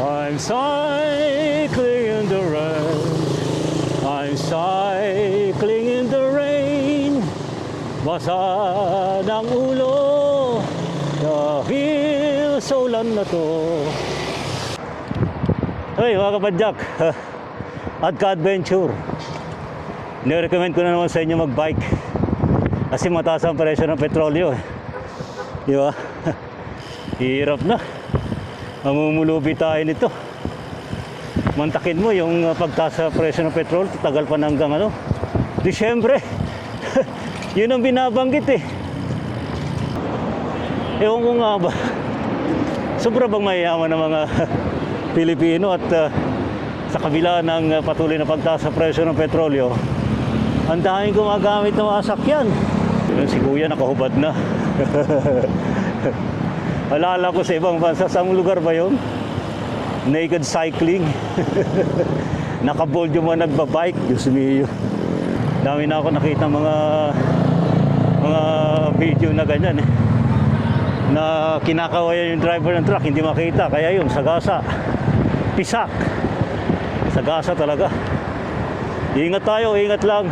I'm cycling in the rain. I'm cycling in the rain. Basa ng ulo dahil sa ulan na to. Hey mga kapadyak, at ka-adventure. Nirecommend ko na naman sa inyo mag-bike. Kasi mataas ang presyo ng petrolyo. eh. Di ba? Hirap na. Mamumulubi tayo nito. Mantakin mo yung uh, pagtaas sa presyo ng petrol, tagal pa na hanggang ano, Disyembre. Yun ang binabanggit eh. Ewan ko nga ba, sobra bang mayayaman ng mga Pilipino at uh, sa kabila ng uh, patuloy na pagtaas sa presyo ng petrolyo, ang daming gumagamit ng mga sakyan. Yun, si Kuya nakahubad na. Alala ko sa ibang bansa, sa lugar ba yun? Naked cycling. Nakabold yung mga nagbabike. Diyos mio. Dami na ako nakita mga mga video na ganyan eh. Na kinakawayan yung driver ng truck, hindi makita. Kaya yun, sagasa. Pisak. Sagasa talaga. Ingat tayo, ingat lang.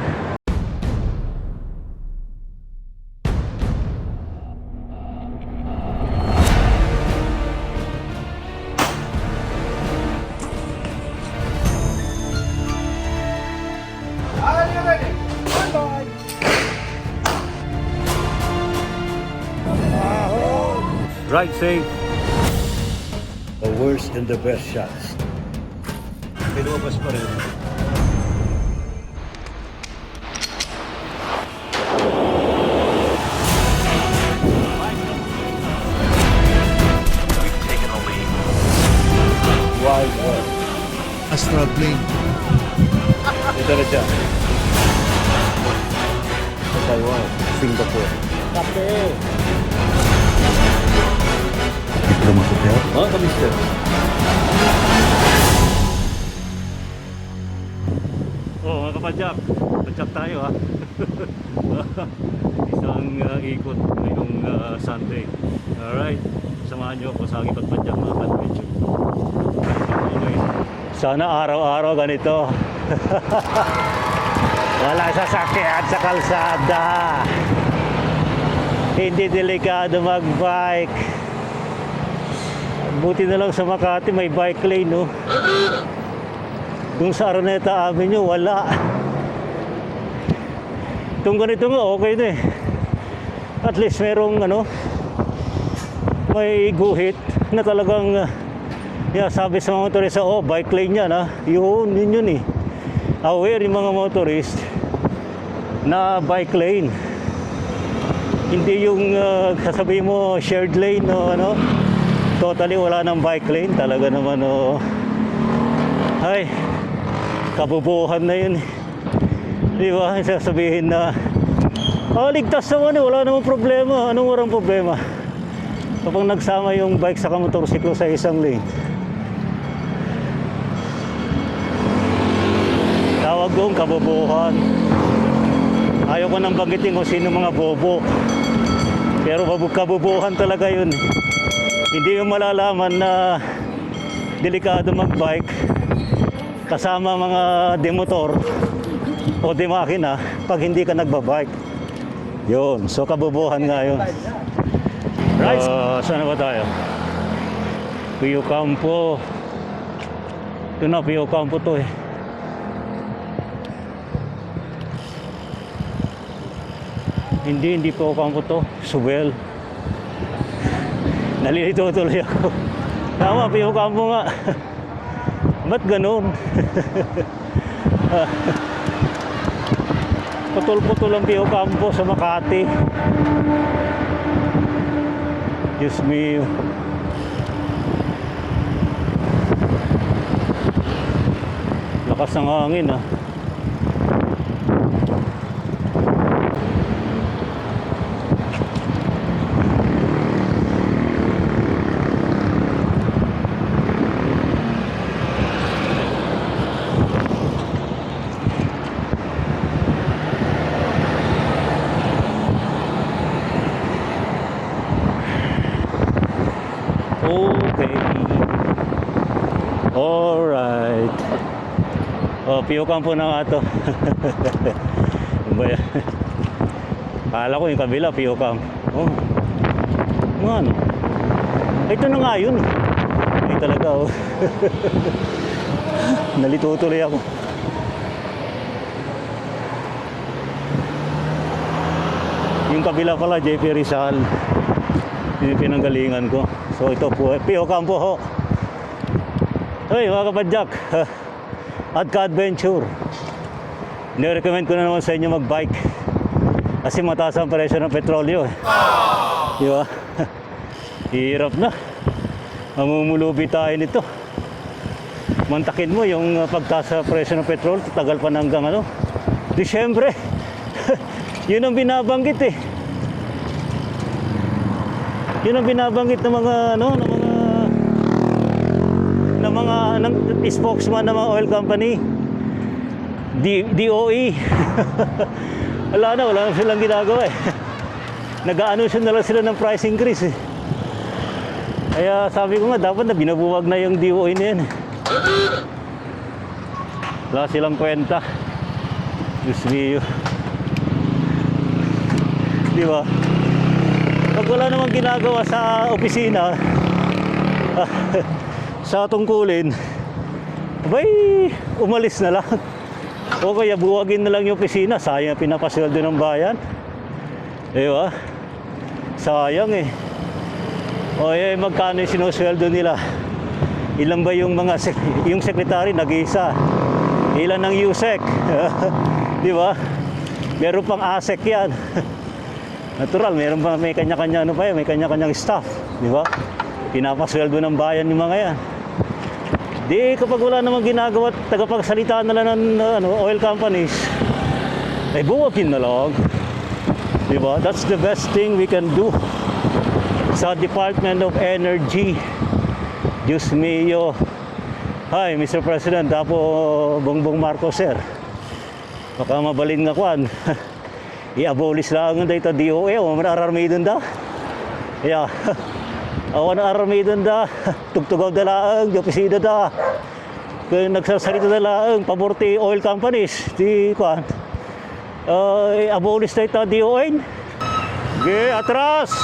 Ride safe. The worst and the best shots. Pinubas pa rin. Wild one. Astral plane. Ito na siya. Sa Taiwan, Singapore. Kape! Diplomat hotel. Oh, kamister. Oh, mga kapadyak. Padyak tayo ha. Isang uh, ikot ngayong uh, Sunday. Alright. Samahan niyo ako sa aking pagpadyak mga adventure. Sana araw-araw ganito. Wala sasakyan sa kalsada. Hindi delikado mag-bike. Buti na lang sa Makati may bike lane, no? Yung sa Araneta Avenue, wala. Itong ganito nga, okay na eh. At least merong, ano, may guhit na talagang, uh, yeah, sabi sa mga motorista, oh, bike lane yan, ha? Yun, yun yun eh. Aware yung mga motorist na bike lane. Hindi yung uh, sasabihin mo shared lane o ano, totally wala nang bike lane talaga naman oh. Ay, kabubuhan na yun. Di ba? Sasabihin na Oh, ligtas naman eh. Wala namang problema. Anong walang problema? Kapag nagsama yung bike sa motorsiklo sa isang lane. Tawag doon kabubuhan. Ayaw ko nang banggitin kung sino mga bobo. Pero kabubuhan talaga yun. Hindi mo malalaman na delikado mag-bike kasama mga demotor o demakina pag hindi ka nagbabike. Yun. So kabubuhan nga yun. Uh, saan na ba tayo? Pio Campo. Ito na, Pio Campo to eh. Hindi, hindi po Campo to. Subel. Nalilito tuloy ako. Tama, Pio Campo nga. Ba't ganun? Putol-putol ang Pio Campo sa Makati. Diyos mio. Lakas ng hangin ah. Okay. Alright. Oh, piyukan po na nga to. Ba yan? Kala ko yung kabila, piyukan. Oh. Ano? Ito na nga yun. Ay talaga oh. Nalito tuloy ako. Yung kabila pala, JP Rizal. Yung pinanggalingan ko. So ito po, eh, Pio Campo ho. Hey mga kapadyak, at ka-adventure. Nirecommend ko na naman sa inyo mag-bike. Kasi mataas ang presyo ng petrolyo. Eh. Di ba? Hirap na. Mamumulubi tayo nito. Mantakin mo yung uh, pagtaas sa presyo ng petrol, tagal pa na hanggang ano, Disyembre. Yun ang binabanggit eh. Yun ang binabanggit ng mga ano, ng mga spokesman ng mga oil company. D, DOE. wala na, wala na silang ginagawa eh. Nag-aanunsyo na lang sila ng price increase eh. Kaya sabi ko nga, dapat na binabuwag na yung DOE na yan. eh. Wala silang kwenta. Diyos mio. Di ba? Pag wala namang ginagawa sa opisina, sa tungkulin, abay, umalis na lang. O kaya buwagin na lang yung opisina. Sayang pinapasweldo ng bayan. Di ba? Sayang eh. O eh, magkano yung sinusweldo nila? Ilan ba yung mga sek- yung sekretary nag-iisa? Ilan ang USEC? Di ba? Meron pang ASEC yan. Natural, meron pa may kanya-kanya ano pa yan, may kanya-kanyang staff, di ba? Pinapasweldo ng bayan yung mga yan. Di kapag wala namang ginagawa, tagapagsalita na lang ng uh, ano, oil companies, ay buwagin na lang. Di ba? That's the best thing we can do sa Department of Energy. Diyos mio. Hi, Mr. President, Apo Bongbong Marcos, sir. Baka mabalin nga kwan. I-abolish lang dito DOE o manararmidon da. Yeah. Awan na armidon da. Tugtugaw da laang, opisina da. Kaya nagsasalita da laang, paborti oil companies. Di kwan. Uh, i-abolish na ito DOE. Okay, atras!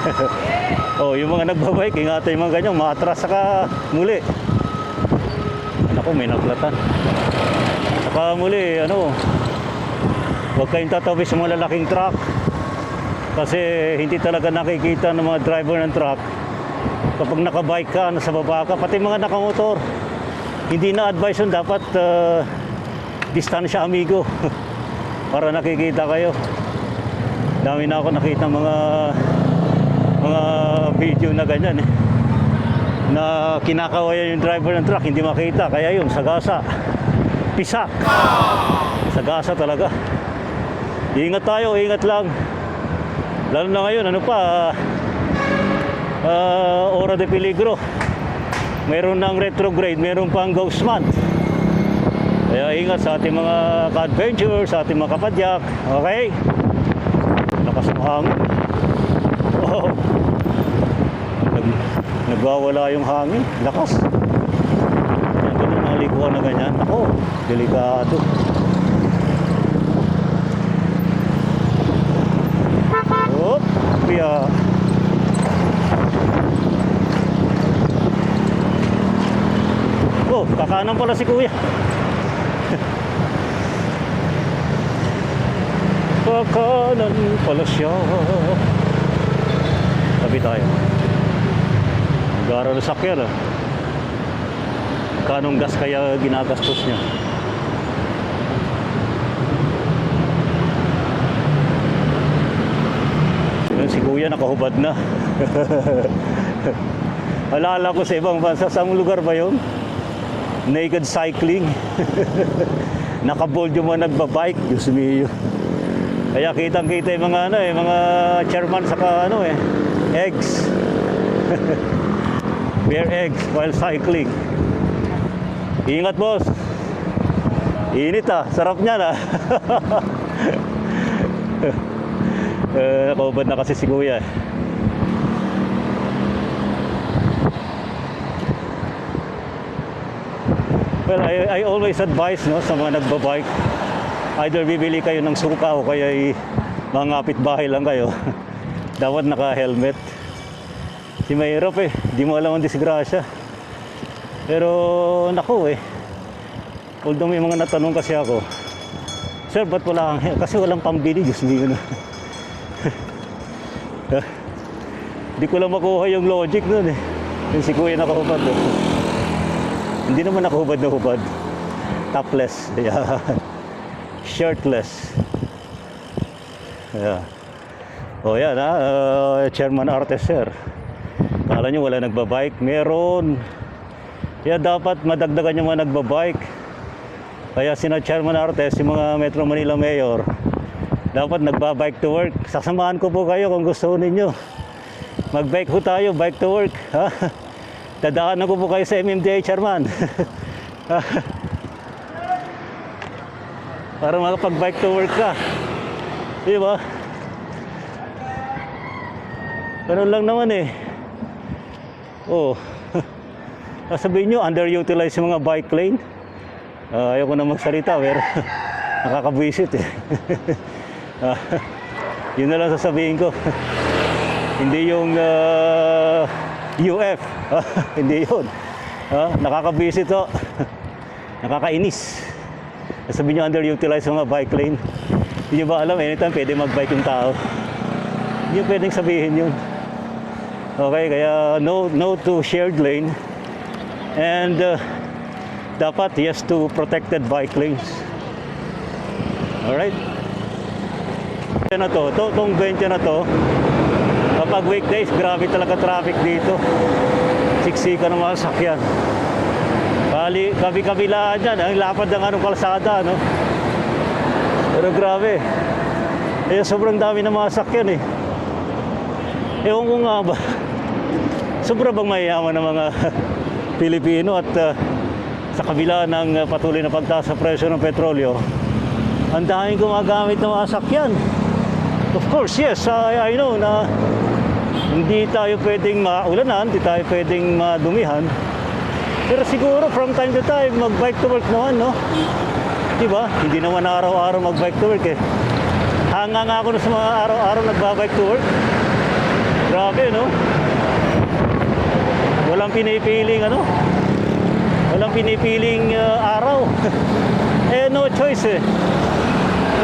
oh, yung mga nagbabike, ingatan yung mga ganyan, maatras saka muli. Ako, may naklatan. Saka muli, ano, huwag kayong tatabi sa mga lalaking truck. Kasi hindi talaga nakikita ng mga driver ng truck kapag nakabike ka, nasa baba ka, pati mga nakamotor. Hindi na advice yun, dapat uh, distansya amigo para nakikita kayo. Dami na ako nakita mga mga video na ganyan eh na kinakawayan yung driver ng truck, hindi makita. Kaya yun, sagasa. Pisak. Sagasa talaga. Ingat tayo, ingat lang. Lalo na ngayon, ano pa, ah, ora de peligro. Meron ng retrograde, meron pang ghost month. Kaya ingat sa ating mga ka-adventure, sa ating mga kapadyak. Okay? Lakas ng hangin. Oh. Nag, nagwawala yung hangin. Lakas. Ganun mga likuan na ganyan. Ako, delikado. Kaya Oh, kakanan pala si kuya. Kakanan pala siya. Tabi tayo. Na sakyan ah. Kanong gas kaya ginagastos niya? Si kuya nakahubad na. Alala ko sa ibang bansa, sa lugar ba yun? Naked cycling. Nakabold yung mga nagbabike. Diyos mio. Kaya kitang-kita yung mga ano eh, mga chairman saka ano eh, eggs. Bear eggs while cycling. Ingat boss. Init ah, sarap niyan ah. Eh, nakaubad na kasi si kuya. Well, I, I always advise no, sa mga nagbabike, either bibili kayo ng suka o kaya ay mangapit bahay lang kayo. Dapat naka-helmet. Di mahirap eh, di mo alam ang disgrasya. Pero naku eh, although may mga natanong kasi ako, Sir, ba't wala kang? Kasi walang pambili, Diyos mo yun. Di ko lang makuha yung logic nun eh. Yung si Kuya nakahubad. Eh. Hindi naman nakahubad na hubad. Topless. Yeah. Shirtless. Yeah. O yan ha, uh, Chairman Artes sir. Kala nyo wala nagbabike? Meron. Kaya dapat madagdagan yung mga nagbabike. Kaya sina Chairman Artes, yung mga Metro Manila Mayor, dapat nagbabike to work. Sasamahan ko po kayo kung gusto ninyo. Mag-bike ho tayo, bike to work. Ha? Dadaanan ko po kayo sa MMDA, Chairman. Para makapag-bike to work ka. Di ba? Ganun lang naman eh. Oh. Sabihin nyo, underutilized yung mga bike lane. Ah, ayoko na magsalita, pero nakakabwisit eh. Ah, yun na lang sasabihin ko. Hindi yung ah, UF. Hindi yun. Ah, nakakabwisit to. Nakakainis. Sabihin nyo, underutilized mga bike lane. Hindi nyo ba alam, anytime pwede mag-bike yung tao. Hindi nyo pwedeng sabihin yun. Okay, kaya no, no to shared lane. And uh, dapat yes to protected bike lanes. Alright? Na to, to, tong 20 na to, kapag weekdays, grabe talaga traffic dito. Siksika ng mga sakyan. Kali, kabi-kabilaan dyan, ang lapad ng anong kalsada, no? Pero grabe. Eh, sobrang dami ng mga sakyan eh. Ewan ko nga ba, sobra bang mayayaman ng mga Pilipino at uh, sa kabila ng uh, patuloy na pagtaas sa presyo ng petrolyo, ang daming gumagamit ng mga sakyan. Of course, yes, I, I know na hindi tayo pwedeng maulanan, hindi tayo pwedeng madumihan. Pero siguro from time to time, mag-bike to work naman, no? Diba? Hindi naman araw-araw mag-bike to work eh. Hanga nga ako sa mga araw-araw nagbabike to work. Grabe, no? Walang pinipiling, ano? Walang pinipiling uh, araw. eh, no choice eh.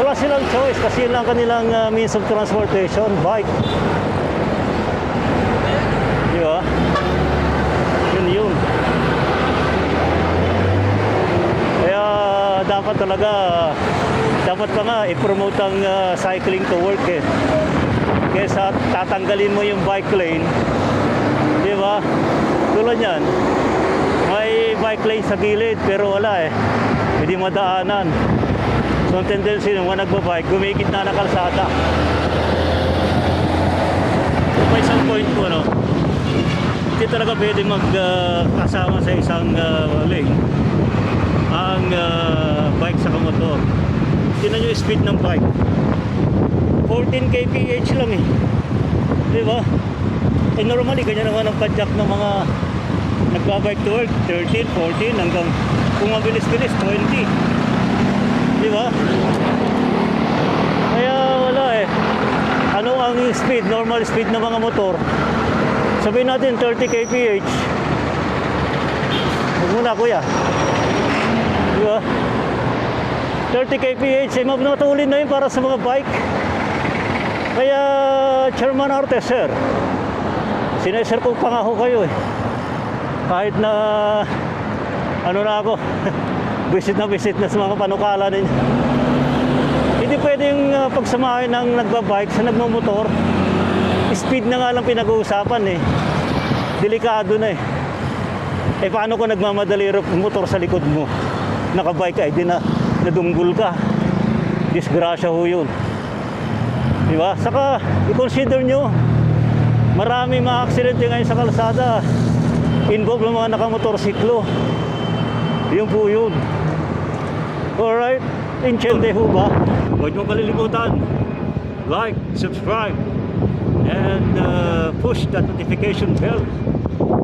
Wala silang choice kasi yun lang kanilang uh, means of transportation, bike. Di ba? Yun yun. Kaya dapat talaga, dapat pa nga i-promote ang uh, cycling to work eh. Kesa tatanggalin mo yung bike lane, di ba? Tulad yan, may bike lane sa gilid pero wala eh. Hindi madaanan. So ang tendency ng mga nagbabike, gumigit na ng kalsada. May isang point ko, no? Hindi talaga pwede magkasama sa isang uh, lane ang uh, bike sa motor. Tingnan nyo speed ng bike. 14 kph lang eh. Di ba? Eh normally, ganyan naman ang padjak ng mga nagbabike to work. 13, 14, hanggang kung mabilis-bilis, 20. Di ba? Kaya wala eh. Ano ang speed, normal speed ng mga motor? Sabihin natin 30 kph. Huwag muna kuya. Di ba? 30 kph, eh, matulin na yun para sa mga bike. Kaya, Chairman Artes, sir, sineser ko pa nga ho kayo eh. Kahit na, ano na ako, visit na visit na sa mga panukala ninyo. Hindi pwedeng uh, pagsamahin ng nagbabike sa nagmamotor. Speed na nga lang pinag-uusapan eh. Delikado na eh. Eh paano kung nagmamadali motor sa likod mo? Nakabike ka, eh di na nadunggol ka. Disgrasya ho yun. Di ba? Saka, i-consider nyo, marami mga aksidente ngayon sa kalsada. Involve ng mga nakamotorsiklo. Yun po yun. Alright, inchende ho ba? Huwag nyo kalilimutan. Like, subscribe, and uh, push that notification bell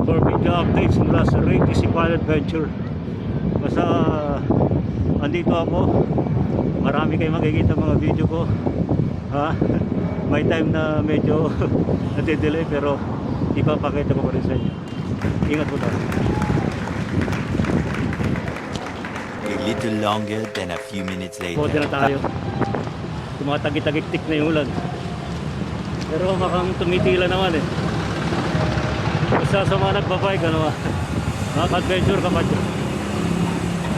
for video updates mula sa Ray Pilot Venture. Basta andito ako. Marami kayong makikita mga video ko. Ha? May time na medyo natidelay pero ipapakita ko pa rin sa inyo. Ingat po tayo. A little longer than a few minutes Bote later. na tayo. Tumatagit-tagik-tik na yung ulan. Pero makang tumitila naman eh. Basta sa mga nagbabike, ano ah, Nakaka-adventure ka pa dyan.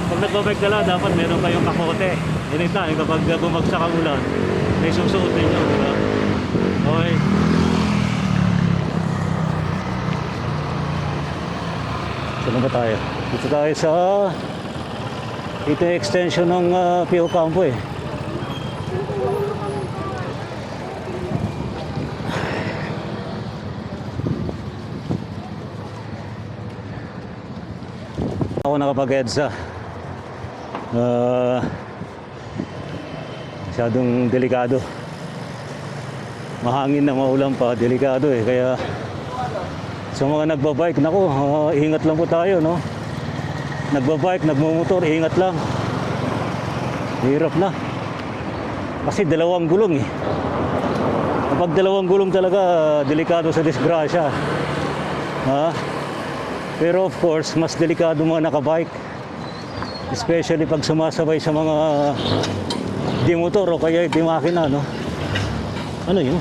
Pag nagbabike ka lang, dapat meron kayong kakote. Anytime, kapag uh, bumagsak ang ulan, may susuot ninyo. Diba? Okay. Saan ba tayo? Dito tayo sa ito yung extension ng uh, Pio Campo eh. Ako nakapag-EDSA. Uh, masyadong delikado. Mahangin na maulan pa, delikado eh. Kaya sa mga nagbabike, naku, uh, ingat lang po tayo, no? Nagbabike, nagmumotor, ingat lang. Hirap na. Kasi dalawang gulong eh. Kapag dalawang gulong talaga, delikado sa disgrasya. Ha? Pero of course, mas delikado mga nakabike. Especially pag sumasabay sa mga di motor o kaya di makina, no? Ano yun?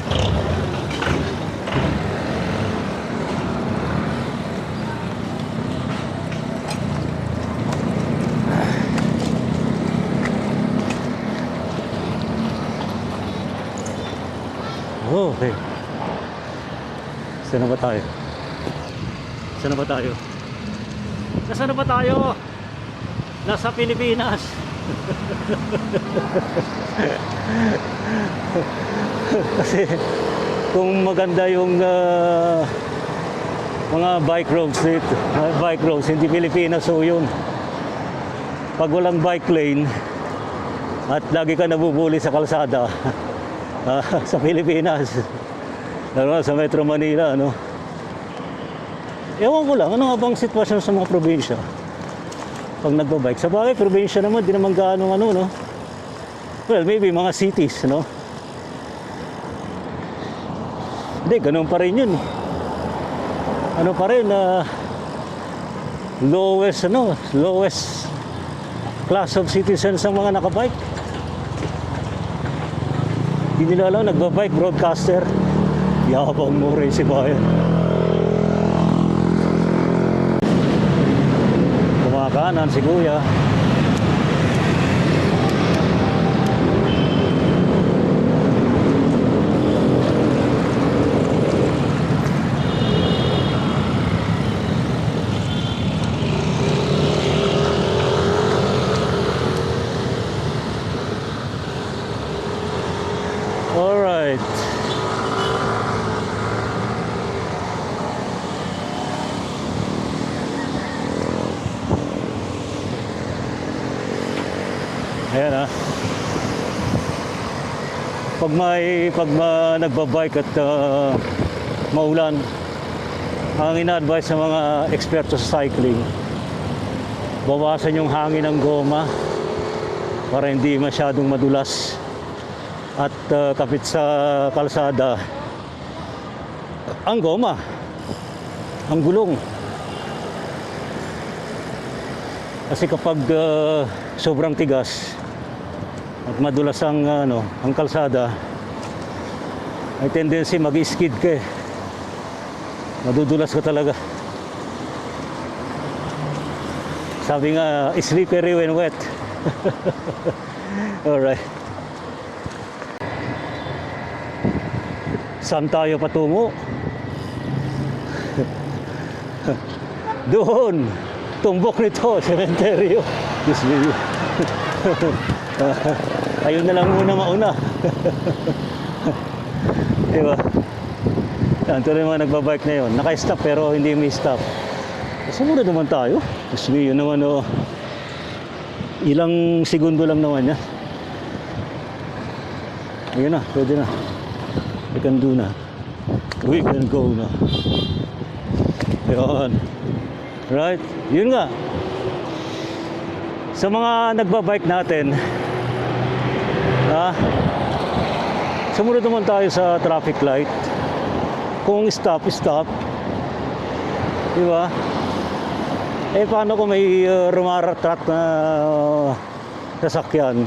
Oh, okay. Saan na ba tayo? Saan na ba tayo? Nasaan na ba tayo? Nasa Pilipinas. Kasi kung maganda yung ah, mga bike roads dito, ah, bike roads, hindi Pilipinas so yun. Pag walang bike lane at lagi ka nabubuli sa kalsada, ah, sa Pilipinas. Lalo sa Metro Manila, ano? Ewan ko lang, ano nga bang sitwasyon sa mga probinsya? Pag nagbabike. Sa bagay, probinsya naman, di naman gaano ano, no? Well, maybe mga cities, no? Hindi, ganun pa rin yun. Ano pa rin, ah, lowest, ano, lowest class of citizens ang mga nakabike. Hindi nila alam, nagbabike, broadcaster. Yabang mo rin si Bayan. Kumakanan si Kuya. All right. Ayan ah. Pag may pag ma, nagbabike at ah, maulan, ang ina-advise sa mga eksperto sa cycling, bawasan yung hangin ng goma para hindi masyadong madulas at ah, kapit sa kalsada ang goma, ang gulong. Kasi kapag ah, sobrang tigas at madulas ang ano, ang kalsada, may tendency mag-skid ka eh. Madudulas ka talaga. Sabi nga, slippery when wet. Alright. Saan tayo patungo? Doon. Tumbok nito, sementeryo. Diyos Ayun na lang muna mauna. diba? Yan, tuloy yung mga nagbabike na yun. Naka-stop pero hindi may stop. Kasi muna naman tayo. Me, yun naman oh. Ilang segundo lang naman yan. Ayun na, pwede na. We can do na. We can go na. Yun. Right? Yun nga. Sa mga nagbabike natin, ah, sumunod naman tayo sa traffic light. Kung stop, stop. Di ba? Eh, paano kung may uh, rumaratrat na uh, sasakyan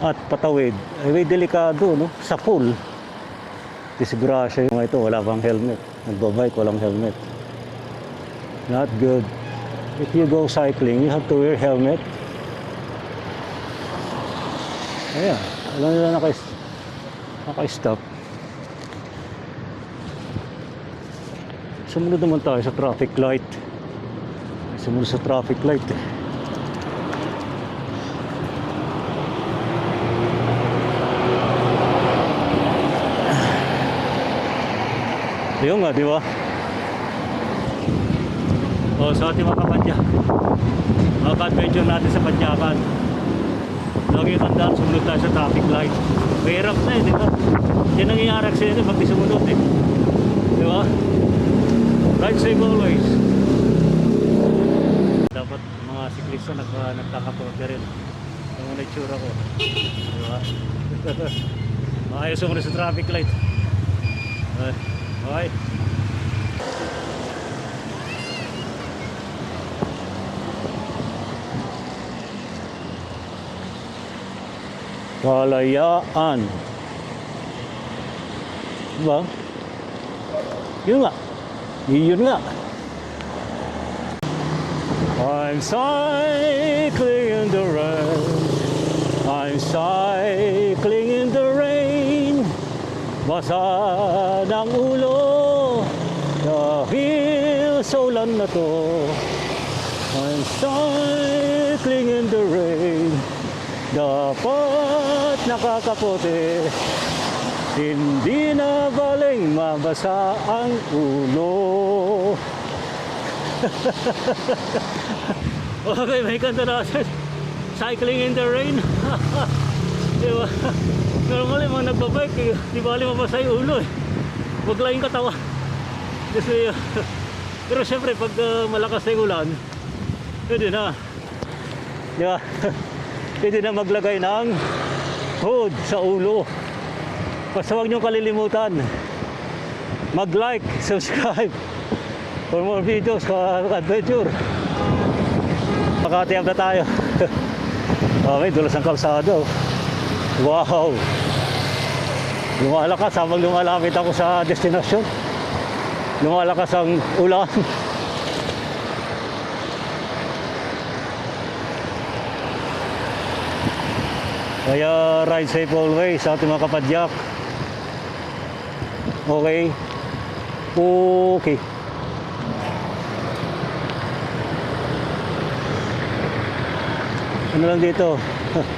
at patawid? Eh, may delikado, no? Sa pool. Disgrasya yung mga ito, wala pang helmet. Nagbabike, walang helmet. Not good. If you go cycling, you have to wear helmet. Ayan, alam nila naka, naka-stop. Sumunod naman tayo sa traffic light. Sumunod sa traffic light. Ayun nga, di ba? O, sa ating mga kapadyak. Mga ka-adventure natin sa Padyakan. Lagi tandaan, sumunod tayo sa traffic light. Mahirap na eh, di ba? Yan ang nangyayari aksidente pag di sumunod eh. Di ba? Ride safe always. Dapat mga siklista nag, nagkakapote rin. Yung mga itsura ko. Di ba? Maayos sumunod sa traffic light. Ay, okay. Kalayaan. Diba? Yun nga. Yun nga. I'm cycling in the rain. I'm cycling in the rain. Basa ng ulo dahil sa ulan na to. I'm cycling in the rain. Dapat nakakapote. Hindi na baling mabasa ang ulo. okay, may kanta na. Cycling in the rain. di ba? Normally, mga nagbabike, eh, di bali mabasa yung ulo eh. Lang yung katawa. Kasi, pero syempre, pag uh, malakas na yung ulan, pwede na. Di ba? pwede na maglagay ng hood sa ulo. Basta huwag niyong kalilimutan. Mag-like, subscribe for more videos ka adventure. Makatiyam na tayo. okay, dulas ng kalsado. Wow! Lumalakas habang lumalapit ako sa destinasyon. Lumalakas ang ulan. Kaya ride safe always sa ating mga kapadyak. Okay. Okay. Ano lang dito?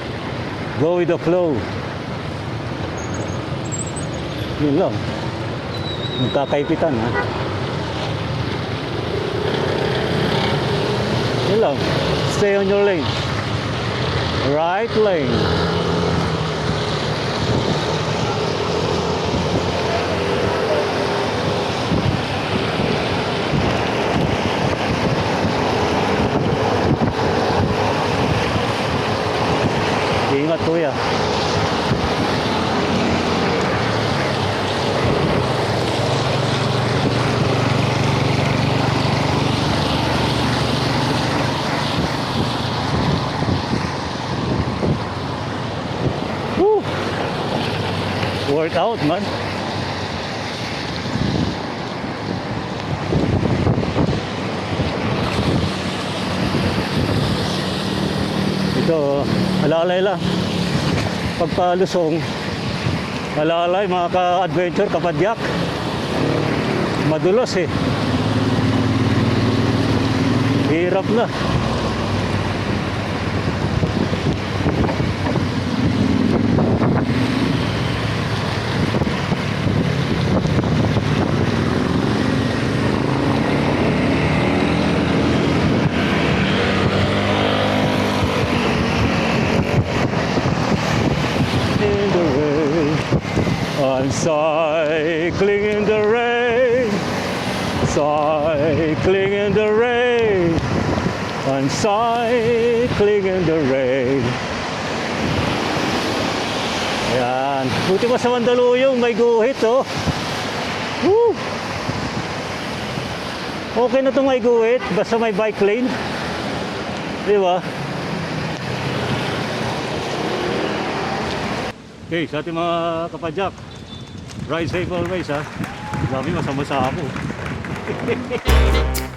Go with the flow. Yun lang. Magkakaipitan ha. Yun lang. Stay on your lane. Right lane. Ingat kuya. Woo! Out, man. Ito, alalay lang. Pagpalusong, alalay mga ka-adventure, kapadyak. Madulas eh. Hirap na. in the rain. I'm cycling in the rain. Cycling in the rain. I'm cycling in the rain. Ayan. Buti pa sa Mandaluyong, may guhit, oh. Woo! Okay na itong may guhit, basta may bike lane. Di ba? Okay, sa ating mga kapadyak, ride safe always ha. Grabe, masama sa ako.